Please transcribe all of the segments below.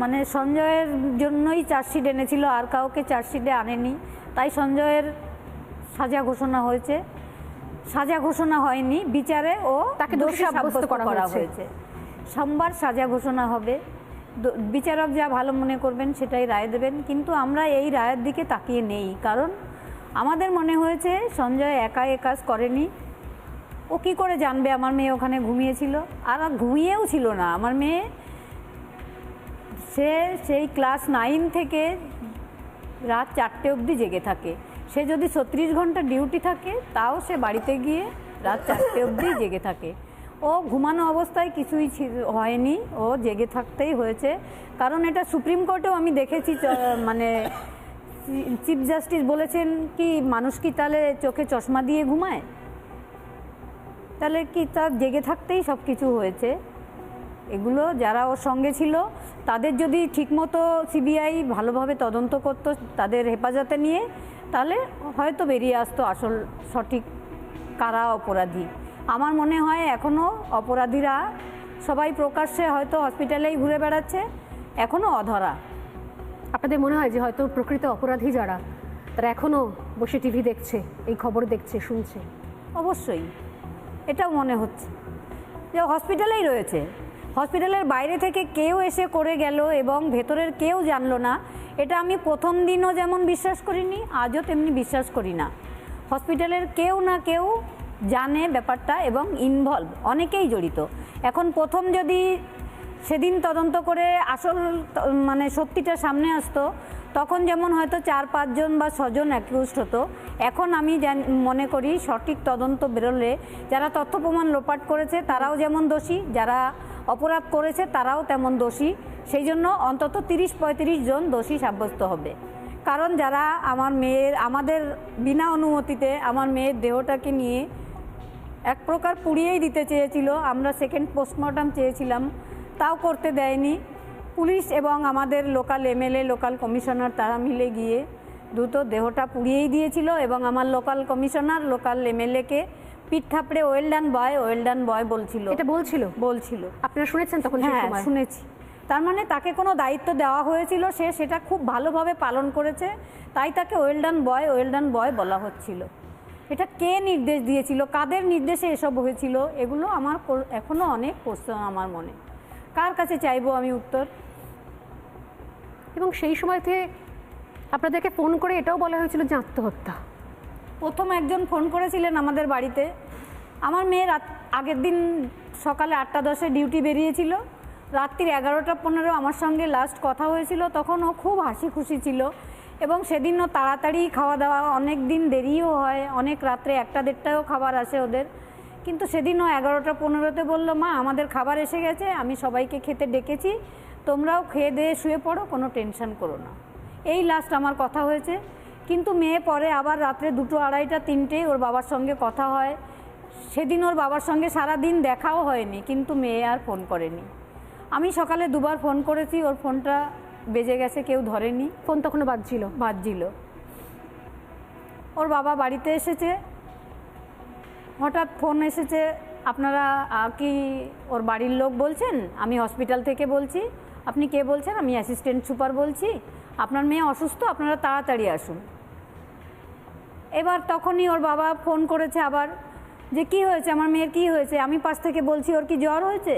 মানে সঞ্জয়ের জন্যই চার্জশিট এনেছিল আর কাউকে চার্জশিটে আনেনি। তাই সঞ্জয়ের সাজা ঘোষণা হয়েছে। সাজা ঘোষণা হয়নি বিচারে ও তাকে দোষী সাব্যস্ত করা হয়েছে। সোমবার সাজা ঘোষণা হবে। বিচারক যা ভালো মনে করবেন সেটাই রায় দেবেন কিন্তু আমরা এই রায়ের দিকে তাকিয়ে নেই কারণ আমাদের মনে হয়েছে সঞ্জয় একা এ কাজ করেনি। ও কি করে জানবে? আমার মেয়ে ওখানে ঘুমিয়েছিল। আর ঘুমিয়েও ছিল না। আমার মেয়ে সে সেই ক্লাস নাইন থেকে রাত চারটে অবধি জেগে থাকে। সে যদি ছত্রিশ ঘণ্টা ডিউটি থাকে, তাও সে বাড়িতে গিয়ে রাত চারটে অবধি জেগে থাকে। ও ঘুমানো অবস্থায় কিছুই হয়নি। ও জেগে থাকতেই হয়েছে। কারণ এটা সুপ্রিম কোর্টেও আমি দেখেছি মানে চিফ জাস্টিস বলেছেন কি, মানুষ কি তাহলে চোখে চশমা দিয়ে ঘুমায়? তাহলে কি তার জেগে থাকতেই সব কিছু হয়েছে? এগুলো যারা ওর সঙ্গে ছিল তাদের যদি ঠিকমতো সিবিআই ভালোভাবে তদন্ত করতো তাদের হেফাজতে নিয়ে তাহলে হয়তো বেরিয়ে আসতো আসল সঠিক কারা অপরাধী। আমার মনে হয় এখনও অপরাধীরা সবাই প্রকাশ্যে হয়তো হসপিটালেই ঘুরে বেড়াচ্ছে এখনও অধরা। আপনাদের মনে হয় যে হয়তো প্রকৃত অপরাধী যারা তারা এখনও বসে টিভি দেখছে এই খবর দেখছে শুনছে? অবশ্যই। এটাও মনে হচ্ছে যে হসপিটালেই রয়েছে। হসপিটালের বাইরে থেকে কেউ এসে করে গেল এবং ভেতরের কেউ জানলো না। এটা আমি প্রথম দিনও যেমন বিশ্বাস করিনি, আজও তেমনি বিশ্বাস করি না। হসপিটালের কেউ না কেউ জানে ব্যাপারটা এবং ইনভলভ অনেকেই জড়িত। এখন প্রথম যদি সেদিন তদন্ত করে আসল মানে সত্যিটা সামনে আসতো, তখন যেমন হয়তো চার পাঁচজন বা ছজন অ্যাকিউজড হতো। এখন আমি মনে করি সঠিক তদন্ত বেরোলে যারা তথ্য প্রমাণ লোপাট করেছে তারাও যেমন দোষী, যারা অপরাধ করেছে তারাও তেমন দোষী। সেই জন্য অন্তত তিরিশ পঁয়ত্রিশ জন দোষী সাব্যস্ত হবে। কারণ যারা আমার মেয়ের, আমাদের বিনা অনুমতিতে আমার মেয়ের দেহটাকে নিয়ে এক প্রকার পুড়িয়েই দিতে চেয়েছিল, আমরা সেকেন্ড পোস্টমর্টম চেয়েছিলাম, তাও করতে দেয়নি। পুলিশ এবং আমাদের লোকাল এমএলএ লোকাল কমিশনার তারা মিলে গিয়ে দ্রুত দেহটা পুড়িয়েই দিয়েছিল এবং আমার লোকাল কমিশনার লোকাল এমএলএকে পিঠ থাপড়ে ওয়েল ডান বয় ওয়েল ডান বয় বলছিল। এটা বলছিল? বলছিল। আপনারা শুনেছেন তখন হ্যাঁ শুনেছি। তার মানে তাকে কোনো দায়িত্ব দেওয়া হয়েছিল সে সেটা খুব ভালোভাবে পালন করেছে তাই তাকে ওয়েল ডান বয় ওয়েল ডান বয় বলা হচ্ছিল। এটা কে নির্দেশ দিয়েছিল? কাদের নির্দেশে এসব হয়েছিল? এগুলো আমার কো- এখনও অনেক কোশ্চেন আমার মনে। কার কাছে চাইব আমি উত্তর? এবং সেই সময়তে আপনাদেরকে ফোন করে এটাও বলা হয়েছিল যে আত্মহত্যা। প্রথম একজন ফোন করেছিলেন আমাদের বাড়িতে। আমার মেয়ে রাত, আগের দিন সকালে আটটা দশে ডিউটি বেরিয়েছিল। রাত্রির এগারোটা পনেরো আমার সঙ্গে লাস্ট কথা হয়েছিল, তখন ও খুব হাসি খুশি ছিল এবং সেদিনও তাড়াতাড়ি খাওয়া দাওয়া অনেক দিন দেরিও হয়, অনেক রাত্রে একটা দেড়টাও খাবার আসে ওদের। কিন্তু সেদিনও এগারোটা পনেরোতে বলল, মা, আমাদের খাবার এসে গেছে, আমি সবাইকে খেতে ডেকেছি, তোমরাও খেয়ে দিয়ে শুয়ে পড়ো, কোনো টেনশন করো না। এই লাস্ট আমার কথা হয়েছে। কিন্তু মেয়ে পরে আবার রাত্রে দুটো আড়াইটা তিনটে ওর বাবার সঙ্গে কথা হয়। সেদিন ওর বাবার সঙ্গে সারা দিন দেখাও হয়নি কিন্তু মেয়ে আর ফোন করেনি। আমি সকালে দুবার ফোন করেছি ওর ফোনটা বেজে গেছে কেউ ধরেনি। ফোন তখনও বাজছিল? বাজছিল। ওর বাবা বাড়িতে এসেছে। হঠাৎ ফোন এসেছে আপনারা কি ওর বাড়ির লোক বলছেন? আমি হসপিটাল থেকে বলছি। আপনি কে বলছেন? আমি অ্যাসিস্ট্যান্ট সুপার বলছি। আপনার মেয়ে অসুস্থ, আপনারা তাড়াতাড়ি আসুন। এবার তখনই ওর বাবা ফোন করেছে আবার যে, কি হয়েছে? আমার মেয়ের কি হয়েছে? আমি পাশ থেকে বলছি, ওর কি জ্বর হয়েছে?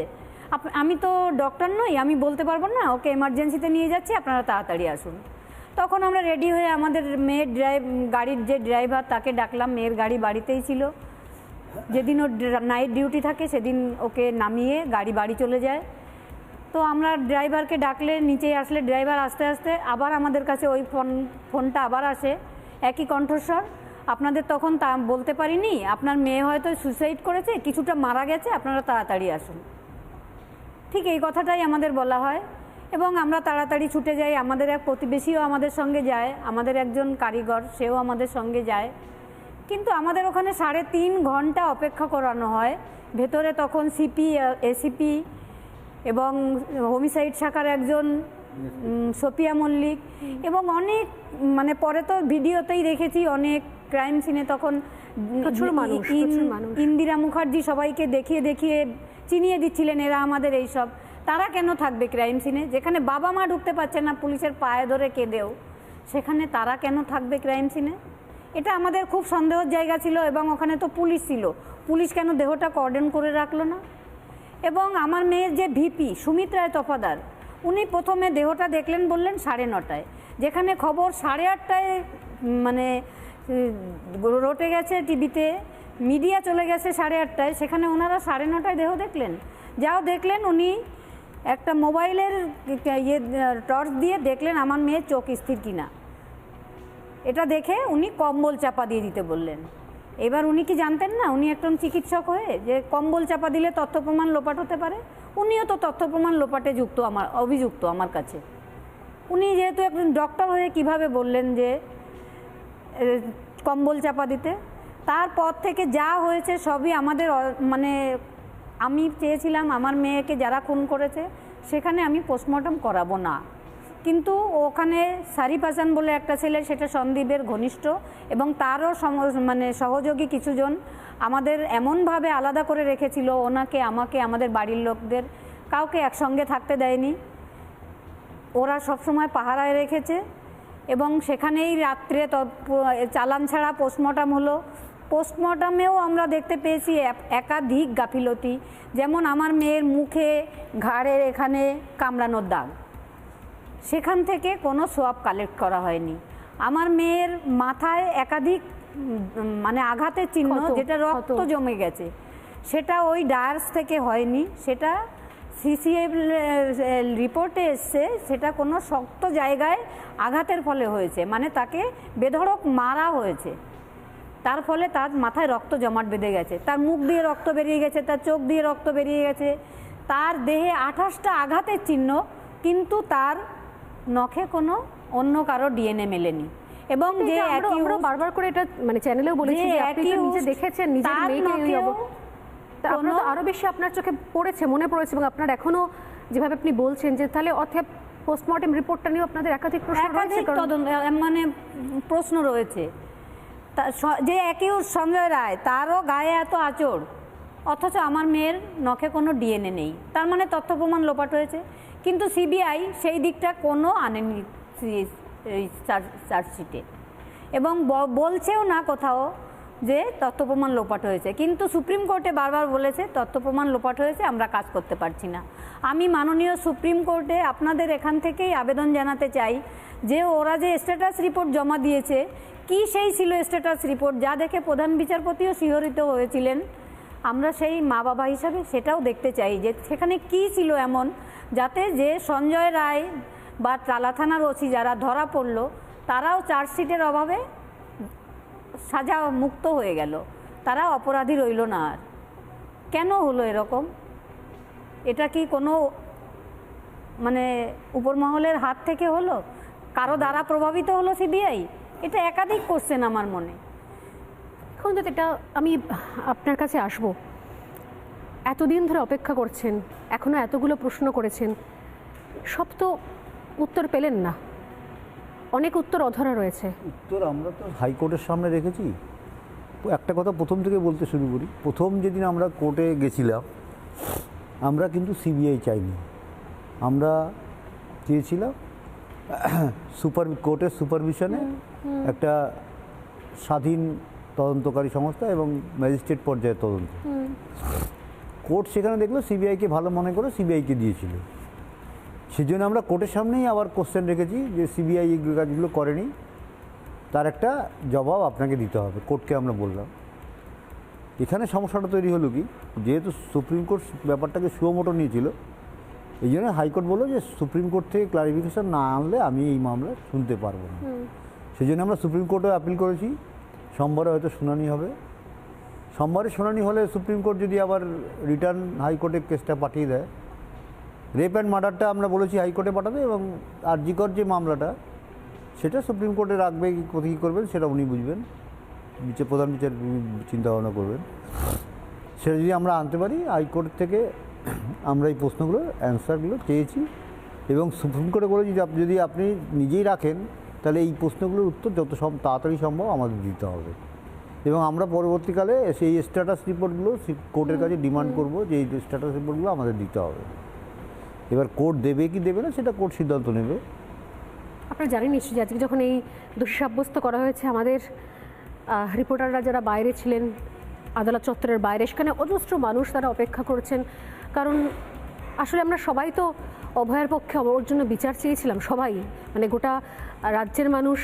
আমি তো ডক্টর নই, আমি বলতে পারব না, ওকে এমার্জেন্সিতে নিয়ে যাচ্ছি, আপনারা তাড়াতাড়ি আসুন। তখন আমরা রেডি হয়ে আমাদের মেয়ের ড্রাইভ গাড়ির যে ড্রাইভার তাকে ডাকলাম, মেয়ের গাড়ি বাড়িতেই ছিল। যেদিন ওর নাইট ডিউটি থাকে, সেদিন ওকে নামিয়ে গাড়ি, বাড়ি চলে যায়। তো আমরা ড্রাইভারকে ডাকলে নিচে আসলে ড্রাইভার আস্তে আস্তে, আবার আমাদের কাছে ওই ফোন ফোনটা আবার আসে। একই কণ্ঠস্বর। আপনাদের তখন তা বলতে পারিনি, আপনার মেয়ে হয়তো সুসাইড করেছে, কিছুটা মারা গেছে, আপনারা তাড়াতাড়ি আসুন। ঠিক এই কথাটাই আমাদের বলা হয়। এবং আমরা তাড়াতাড়ি ছুটে যাই, আমাদের এক প্রতিবেশীও আমাদের সঙ্গে যায়, আমাদের একজন কারিগর, সেও আমাদের সঙ্গে যায়। কিন্তু আমাদের ওখানে সাড়ে তিন ঘণ্টা অপেক্ষা করানো হয়। ভেতরে তখন সিপি এসিপি এবং হোমিসাইড শাখার একজন সোপিয়া মল্লিক এবং অনেক মানে পরে তো ভিডিওতেই দেখেছি অনেক ক্রাইম সিনে তখন। ইন্দিরা মুখার্জি সবাইকে দেখিয়ে দেখিয়ে চিনিয়ে দিচ্ছিলেন এরা আমাদের এই সব তারা কেন থাকবে ক্রাইম সিনে যেখানে বাবা মা ঢুকতে পারছে না পুলিশের পায়ে ধরে কেঁদেও সেখানে তারা কেন থাকবে ক্রাইম সিনে এটা আমাদের খুব সন্দেহের জায়গা ছিল এবং ওখানে তো পুলিশ ছিল। পুলিশ কেন দেহটা কর্ডন করে রাখল না? এবং আমার মেয়ের যে ভিপি, সুমিত রায় তফাদার, উনি প্রথমে দেহটা দেখলেন, বললেন সাড়ে নটায়। যেখানে খবর সাড়ে আটটায় মানে রটে গেছে টিভিতে, মিডিয়া চলে গেছে সাড়ে আটটায়, সেখানে ওনারা সাড়ে নটায় দেহ দেখলেন। যাও দেখলেন উনি একটা মোবাইলের ইয়ে টর্চ দিয়ে দেখলেন আমার মেয়ের চোখ স্থির কিনা। এটা দেখে উনি কম্বল চাপা দিয়ে দিতে বললেন। এবার উনি কি জানতেন না? উনি একজন চিকিৎসক হয়ে যে কম্বল চাপা দিলে তথ্য প্রমাণ লোপাট হতে পারে? উনিও তো তথ্য প্রমাণ লোপাটে যুক্ত আমার, অভিযুক্ত আমার কাছে। উনি যেহেতু একজন ডক্টর হয়ে কীভাবে বললেন যে কম্বল চাপা দিতে? তারপর থেকে যা হয়েছে সবই আমাদের মানে আমি চেয়েছিলাম আমার মেয়েকে যারা খুন করেছে, সেখানে আমি পোস্টমর্টম করাবো না। কিন্তু ওখানে সারি হাসান বলে একটা ছেলে, সেটা সন্দীপের ঘনিষ্ঠ এবং তারও মানে সহযোগী কিছুজন আমাদের এমনভাবে আলাদা করে রেখেছিল, ওনাকে, আমাকে, আমাদের বাড়ির লোকদের, কাউকে একসঙ্গে থাকতে দেয়নি। ওরা সবসময় পাহারায় রেখেছে এবং সেখানেই রাত্রে চালান ছাড়া পোস্টমর্টম হলো। পোস্টমর্টমেও আমরা দেখতে পেয়েছি একাধিক গাফিলতি। যেমন আমার মেয়ের মুখে ঘাড়ের এখানে কামড়ানোর দাগ। সেখান থেকে কোনো সোয়াব কালেক্ট করা হয়নি। আমার মেয়ের মাথায় একাধিক মানে আঘাতের চিহ্ন যেটা রক্ত জমে গেছে সেটা ওই ডায়ার্স থেকে হয়নি সেটা সিসিএফ রিপোর্টে এসছে সেটা কোনো শক্ত জায়গায় আঘাতের ফলে হয়েছে মানে তাকে বেধড়ক মারা হয়েছে। তার ফলে তার মাথায় রক্ত জমাট বেঁধে গেছে তার মুখ দিয়ে রক্ত বেরিয়ে গেছে তার চোখ দিয়ে রক্ত বেরিয়ে গেছে তার দেহে আঠাশটা আঘাতের চিহ্ন কিন্তু তার নখে কোনো অন্য কারও ডিএনএ মেলেনি। এবং যে একই বারবার করে এটা মানে চ্যানেলেও বলেছি যে আপনি নিজে দেখেছেন নিজের মেয়েকে আপনার তো আরও বেশি আপনার চোখে পড়েছে মনে পড়েছে এবং আপনার এখনও যেভাবে আপনি বলছেন যে তাহলে অর্থাৎ পোস্টমর্টেম রিপোর্টটা নিয়ে আপনাদের একাধিক প্রশ্ন রয়েছে মানে প্রশ্ন রয়েছে। যে একই সঞ্জয় রায় তারও গায়ে এত আচর অথচ আমার মেয়ের নখে কোনো ডিএনএ নেই। তার মানে তথ্য প্রমাণ লোপাট হয়েছে। কিন্তু সিবিআই সেই দিকটা কোনো আনেনি চার্জশিটে। এবং বলছেও না কোথাও যে তথ্য প্রমাণ লোপাট হয়েছে। কিন্তু সুপ্রিম কোর্টে বারবার বলেছে, তথ্য প্রমাণ লোপাট হয়েছে, আমরা কাজ করতে পারছি না। আমি মাননীয় সুপ্রিম কোর্টে আপনাদের এখান থেকেই আবেদন জানাতে চাই যে ওরা যে স্ট্যাটাস রিপোর্ট জমা দিয়েছে, কি সেই ছিল স্ট্যাটাস রিপোর্ট, যা দেখে প্রধান বিচারপতিও শিহরিত হয়েছিলেন। আমরা সেই মা বাবা হিসাবে সেটাও দেখতে চাই যে সেখানে কি ছিল এমন যাতে যে সঞ্জয় রায় বা টালা থানার ওসি যারা ধরা পড়ল, তারাও চার্জশিটের অভাবে সাজা মুক্ত হয়ে গেল। তারা অপরাধী রইল না আর। কেন হলো এরকম? এটা কি কোনো মানে উপরমহলের হাত থেকে হলো? কারও দ্বারা প্রভাবিত হলো সিবিআই? এটা একাধিক কোশ্চেন আমার মনে। এখন তো এটা আমি আপনার কাছে আসব। এতদিন ধরে অপেক্ষা করছেন এখনও এতগুলো প্রশ্ন করেছেন সব তো উত্তর পেলেন না। অনেক উত্তর অধরা রয়েছে। উত্তর আমরা তো হাইকোর্টের সামনে রেখেছি। একটা কথা প্রথম থেকে বলতে শুরু করি প্রথম যেদিন আমরা কোর্টে গেছিলাম আমরা কিন্তু সিবিআই চাইনি। আমরা চেয়েছিলাম সুপার কোর্টের সুপারভিশনে একটা স্বাধীন তদন্তকারী সংস্থা এবং ম্যাজিস্ট্রেট পর্যায়ের তদন্ত। কোর্ট সেখানে দেখল সিবিআইকে ভালো মনে করে সিবিআইকে দিয়েছিল। সেই জন্য আমরা কোর্টের সামনেই আবার কোশ্চেন রেখেছি যে সিবিআই এই কাজগুলো করেনি। তার একটা জবাব আপনাকে দিতে হবে কোর্টকে আমরা বললাম। এখানে সমস্যাটা তৈরি হলো কি? যেহেতু সুপ্রিম কোর্ট ব্যাপারটাকে সুমোটো নিয়েছিল এই জন্য হাইকোর্ট বলল যে সুপ্রিম কোর্ট থেকে ক্লারিফিকেশান না আনলে আমি এই মামলা শুনতে পারব না। সেই জন্য আমরা সুপ্রিম কোর্টে আপিল করেছি। সোমবারে হয়তো শুনানি হবে। সোমবারে শুনানি হলে সুপ্রিম কোর্ট যদি আবার রিটার্ন হাইকোর্টে কেসটা পাঠিয়ে দেয়, রেপ অ্যান্ড মার্ডারটা আমরা বলেছি হাইকোর্টে পাঠাবে এবং আরজিকর যে মামলাটা, সেটা সুপ্রিম কোর্টে রাখবে কি করবেন সেটা উনি বুঝবেন। বিচার, প্রধান বিচার চিন্তা ভাবনা করবেন। সেটা যদি আমরা আনতে পারি, হাইকোর্ট থেকে আমরা এই প্রশ্নগুলো অ্যান্সারগুলো চেয়েছি এবং সুপ্রিম কোর্টে বলেছি যদি আপনি নিজেই রাখেন তাহলে এই প্রশ্নগুলোর উত্তর যত সব তাড়াতাড়ি সম্ভব আমাদের দিতে হবে। এবং আমরা পরবর্তীকালে সেই স্ট্যাটাস রিপোর্টগুলো কোর্টের কাছে ডিমান্ড করব যে এই স্ট্যাটাস রিপোর্টগুলো আমাদের দিতে হবে। এবার কোর্ট দেবে কি দেবে না সেটা কোর্ট সিদ্ধান্ত নেবে। আপনারা জানেন নিশ্চয়ই যে আজকে যখন এই দোষী সাব্যস্ত করা হয়েছে আমাদের রিপোর্টাররা যারা বাইরে ছিলেন আদালত চত্বরের বাইরে সেখানে অজস্র মানুষ তারা অপেক্ষা করছেন। কারণ আসলে আমরা সবাই তো অভয়ের পক্ষে ওর জন্য বিচার চেয়েছিলাম সবাই। মানে গোটা রাজ্যের মানুষ,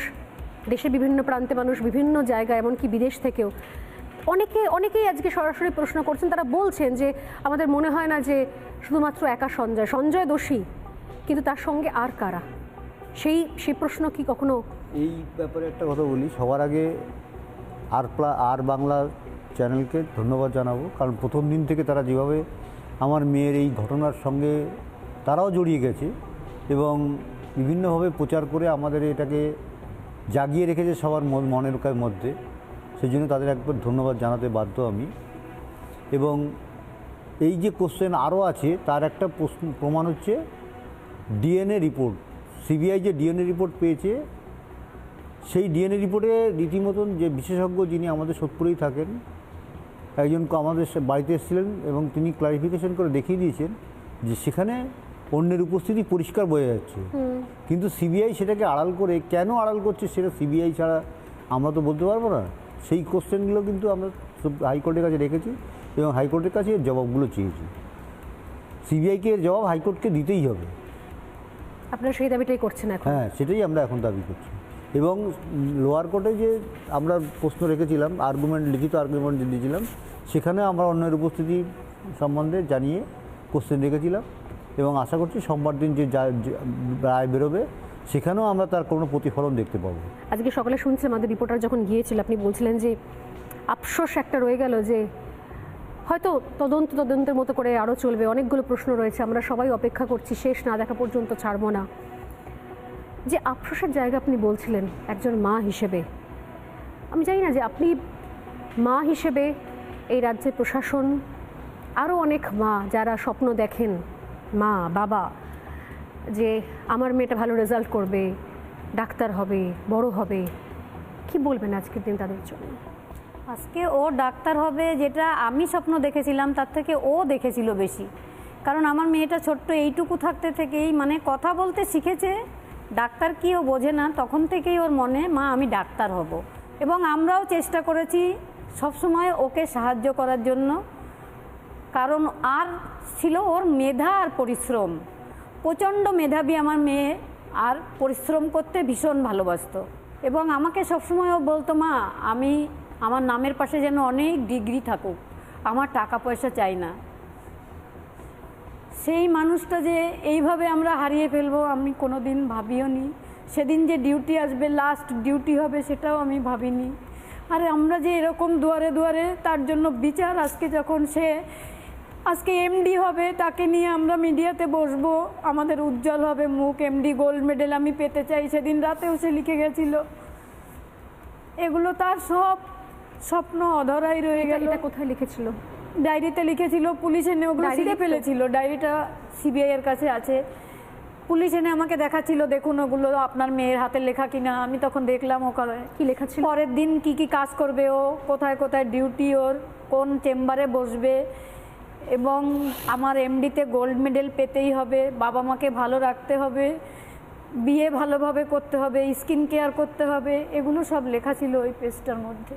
দেশের বিভিন্ন প্রান্তে মানুষ, বিভিন্ন জায়গায়, এমনকি বিদেশ থেকেও। অনেকে, অনেকেই আজকে সরাসরি প্রশ্ন করছেন, তারা বলছেন যে আমাদের মনে হয় না যে শুধুমাত্র একা সঞ্জয় সঞ্জয় দোষী, কিন্তু তার সঙ্গে আর কারা? সেই সেই প্রশ্ন কি কখনো? এই ব্যাপারে একটা কথা বলি, সবার আগে আর প্লা, আর বাংলা চ্যানেলকে ধন্যবাদ জানাব, কারণ প্রথম দিন থেকে তারা যেভাবে আমার মেয়ের এই ঘটনার সঙ্গে তারাও জড়িয়ে গেছে এবং বিভিন্নভাবে প্রচার করে আমাদের এটাকে জাগিয়ে রেখেছে সবার মন- মনের মধ্যে। সেই জন্য তাদের একবার ধন্যবাদ জানাতে বাধ্য আমি। এবং এই যে কোশ্চেন আরও আছে, তার একটা প্রশ্ন, প্রমাণ হচ্ছে ডিএনএ রিপোর্ট সিবিআই যে ডিএনএ রিপোর্ট পেয়েছে, সেই ডিএনএ রিপোর্টে রীতিমতন যে বিশেষজ্ঞ যিনি আমাদের সোদপুরেই থাকেন, একজন আমাদের বাড়িতে এসেছিলেন এবং তিনি ক্লারিফিকেশন করে দেখিয়ে দিয়েছেন যে সেখানে অন্যের উপস্থিতি পরিষ্কার বোঝা যাচ্ছে। কিন্তু সিবিআই সেটাকে আড়াল করে কেন আড়াল করছে সেটা সিবিআই ছাড়া আমরা তো বলতে পারব না। সেই কোশ্চেনগুলো কিন্তু আমরা সব- হাইকোর্টের কাছে রেখেছি এবং হাইকোর্টের কাছে এর জবাবগুলো চেয়েছি। সিবিআইকে এর জবাব হাইকোর্টকে দিতেই হবে। আপনারা সেই দাবিটাই করছেন এখন। হ্যাঁ সেটাই আমরা এখন দাবি করছি। এবং লোয়ার কোর্টে যে আমরা প্রশ্ন রেখেছিলাম আর্গুমেন্ট লিখিত আর্গুমেন্ট দিয়েছিলাম সেখানে আমরা অন্যের উপস্থিতি সম্বন্ধে জানিয়ে কোশ্চেন রেখেছিলাম। এবং আশা করছি সোমবার দিন যে রায় বেরোবে, সেখানেও আমরা তার কোনো প্রতিফলন দেখতে পাবো। আজকে সকালে শুনছি আমাদের রিপোর্টার যখন গিয়েছিল, আপনি বলছিলেন যে আফসোস একটা রয়ে গেল যে হয়তো তদন্ত তদন্তের মতো করে আরও চলবে, অনেকগুলো প্রশ্ন রয়েছে, আমরা সবাই অপেক্ষা করছি, শেষ না দেখা পর্যন্ত ছাড়বো না। যে আফসোসের জায়গা আপনি বলছিলেন একজন মা হিসেবে, আমি জানি না যে আপনি মা হিসেবে এই রাজ্যের প্রশাসন আরও অনেক মা যারা স্বপ্ন দেখেন মা, বাবা, যে আমার মেয়েটা ভালো রেজাল্ট করবে, ডাক্তার হবে, বড় হবে, কি বলবেন আজকের দিন তাদের জন্য? আজকে ও ডাক্তার হবে যেটা আমি স্বপ্ন দেখেছিলাম, তার থেকে ও দেখেছিল বেশি। কারণ আমার মেয়েটা ছোট্ট, এইটুকু থাকতে থেকেই মানে কথা বলতে শিখেছে, ডাক্তার কি ও বোঝে না, তখন থেকেই ওর মনে, মা, আমি ডাক্তার হব। এবং আমরাও চেষ্টা করেছি সবসময় ওকে সাহায্য করার জন্য। কারণ আর ছিল ওর মেধা আর পরিশ্রম। প্রচণ্ড মেধাবী আমার মেয়ে আর পরিশ্রম করতে ভীষণ ভালোবাসতো। এবং আমাকে সবসময় ও বলতো, মা, আমি আমার নামের পাশে যেন অনেক ডিগ্রি থাকুক, আমার টাকা পয়সা চাই না। সেই মানুষটা যে এইভাবে আমরা হারিয়ে ফেলব, আমি কোনো দিন ভাবিও নি। সেদিন যে ডিউটি আসবে, লাস্ট ডিউটি হবে, সেটাও আমি ভাবিনি। আর, আমরা যে এরকম দুয়ারে দুয়ারে তার জন্য বিচার, আজকে যখন সে আজকে এমডি হবে তাকে নিয়ে আমরা মিডিয়াতে বসবো। আমাদের উজ্জ্বল হবে মুখ। এমডি গোল্ড মেডেল আমি পেতে চাই। সেদিন রাতেও সে লিখে গেছিল। এগুলো তার সব স্বপ্ন অধরাই রয়ে গেল। কোথায় লিখেছিল? ডায়েরিতে লিখেছিল পুলিশ এনে ওগুলো ছিঁড়ে? ফেলেছিল। ডায়েরিটা সিবিআই এর কাছে আছে। পুলিশ এনে আমাকে দেখাচ্ছিল দেখুন ওগুলো আপনার মেয়ের হাতের লেখা কিনা? আমি তখন দেখলাম ওখানে কি লেখা ছিল? পরের দিন কি কি কাজ করবে ও? কোথায় কোথায় ডিউটি ওর? কোন চেম্বারে বসবে? এবং আমার এমডিতে গোল্ড মেডেল পেতেই হবে বাবা মাকে ভালো রাখতে হবে বিয়ে ভালোভাবে করতে হবে স্কিন কেয়ার করতে হবে এগুলো সব লেখা ছিল ওই পেজটার মধ্যে।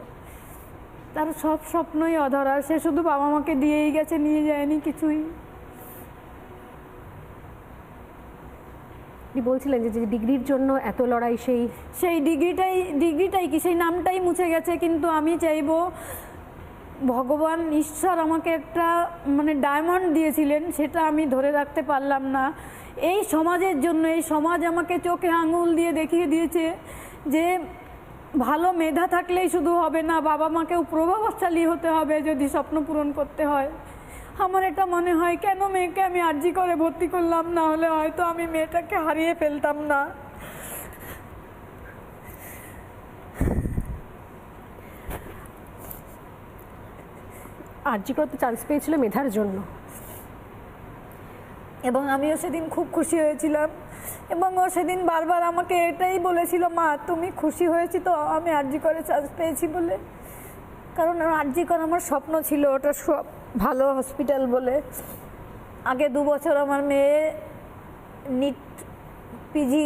তার সব স্বপ্নই অধরা সে শুধু বাবা মাকে দিয়েই গেছে নিয়ে যায়নি কিছুই। আপনি বলছিলেন যে যে ডিগ্রির জন্য এত লড়াই সেই সেই ডিগ্রিটাই ডিগ্রিটাই কি? সেই নামটাই মুছে গেছে কিন্তু আমি চাইব ভগবান ঈশ্বর আমাকে একটা মানে ডায়মন্ড দিয়েছিলেন, সেটা আমি ধরে রাখতে পারলাম না। এই সমাজের জন্য, এই সমাজ আমাকে চোখে আঙুল দিয়ে দেখিয়ে দিয়েছে যে ভালো মেধা থাকলেই শুধু হবে না, বাবা মাকেও প্রভাবশালী হতে হবে যদি স্বপ্ন পূরণ করতে হয়। আমার এটা মনে হয়, কেন মেয়েকে আমি আর্জি করে ভর্তি করলাম? না হলে হয়তো আমি মেয়েটাকে হারিয়ে ফেলতাম না। আর্জি করতে চান্স পেয়েছিল মেধার জন্য। এবং আমিও সেদিন খুব খুশি হয়েছিলাম। এবং ও সেদিন বারবার আমাকে এটাই বলেছিল, মা, তুমি খুশি হয়েছি তো, আমি আরজি করে চান্স পেয়েছি বলে। কারণ আরজি কর আমার স্বপ্ন ছিল, ওটা সব ভালো হসপিটাল বলে। আগে দু বছর আমার মেয়ে নিট পিজি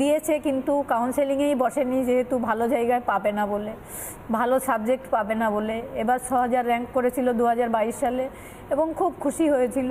দিয়েছে, কিন্তু কাউন্সেলিংয়েই বসেনি, যেহেতু ভালো জায়গায় পাবে না বলে, ভালো সাবজেক্ট পাবে না বলে। এবার ছ হাজার র্যাঙ্ক করেছিল দু হাজার বাইশ সালে এবং খুব খুশি হয়েছিল।